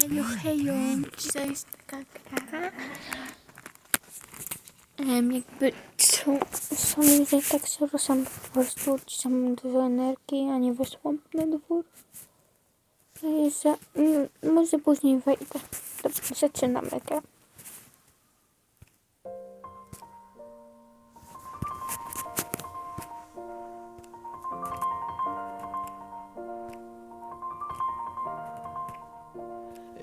Hejo, hejo, dzisiaj jest taka gra. Um, jakby są ludzie tak się ruszam po prostu, dzisiaj mam dużo energii, a nie wyszłam na dwór. No za, mm, może później wejdę. Dobra, zaczynamy grę.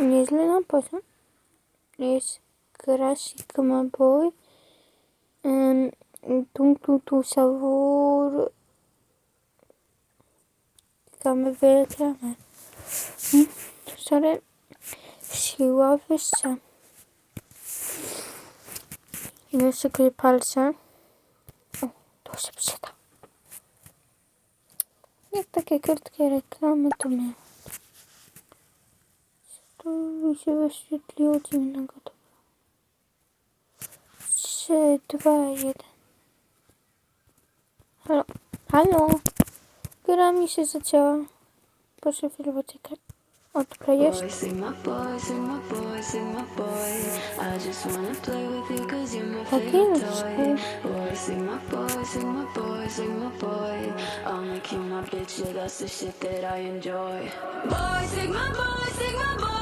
Nieźle nam poziom. Jest gra Sigma Boy. Um, tum tu tu sahur. Gramy wygramy. Hmm, sorry. Siła wyższa. Jeszcze gry palce. O, to się przyda. Jak takie krótkie reklamy to mnie. To mi się wyświetliło dziwnego to. 3, 2, 1. Halo, halo. Gra mi się zaczęła. Proszę chwilę poczekać. O, tutaj jest. Boy, say my boy, say my boy,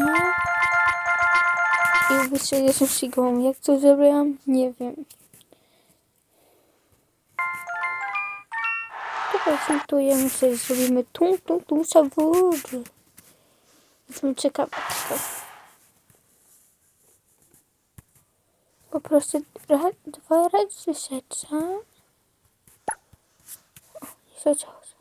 sigma. I wyszło jestem sigmą. Jak to zrobiłam? Nie wiem. Teraz żartujemy sobie, zrobimy tum tum tum sabur. Jestem ciekawa. Po prostu ra, dwa razy serca. O, nie zaczęło się.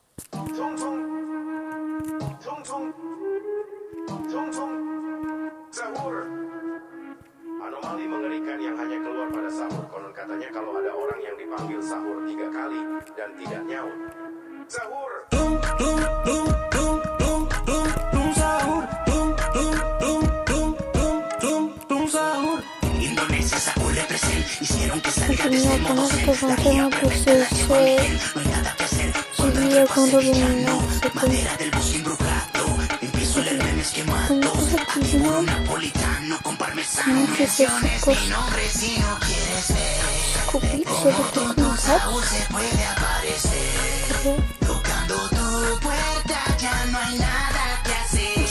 Anomali mengerikan yang hanya keluar pada sahur. Konon katanya kalau ada orang yang dipanggil sahur tiga kali dan tidak nyaut. Cuando Napolitano, napolitano, napolitano con mi nombre si quieres ver. Como se puede aparecer. Tocando tu puerta ya no hay nada que hacer.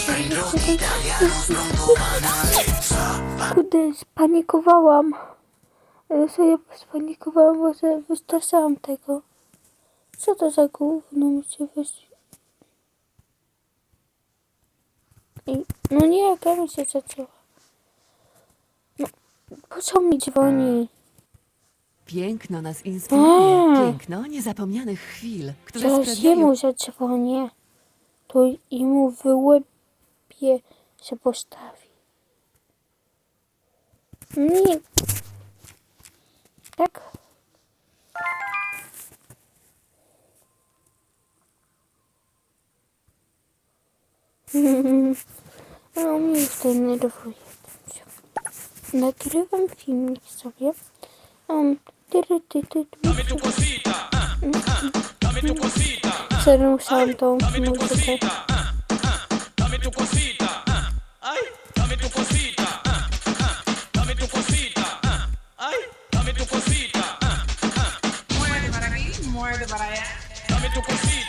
I... No nie, mi się zaczęła. No, po co mi dzwoni? Piękno nas inspiruje. A. Piękno niezapomnianych chwil, które Teraz sprawiają... jemu zadzwonię. To jemu wyłebie się postawi. Nie. Tak? Ama yüzlerini de boyayacağım. Nakliyorum filmini soruyor. Um, Será um saltão muito bom. Dame tu cosita.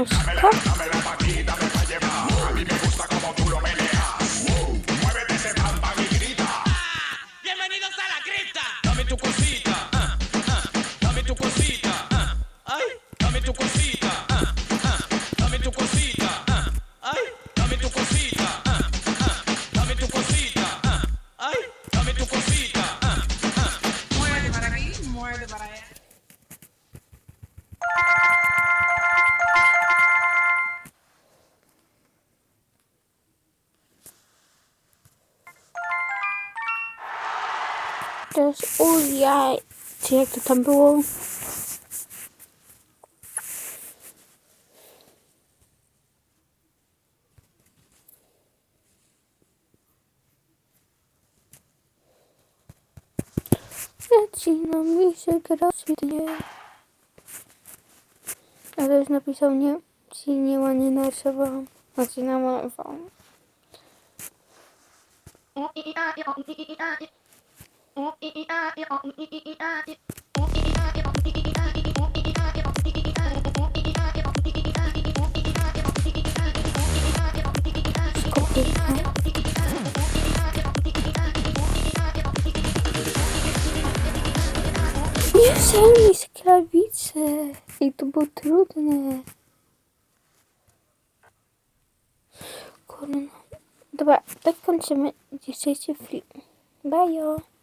অবস্থা Teraz ujaj. Czy jak to tam było? Zaczyna mi się gra świetnie. Ale już napisał nie. Ci nie ładnie narysowałam. Znaczy namalowałam. Nie mi sklawice. I to było trudne. Kurno. Dobra, tak kończymy dzisiejszy film. Bye.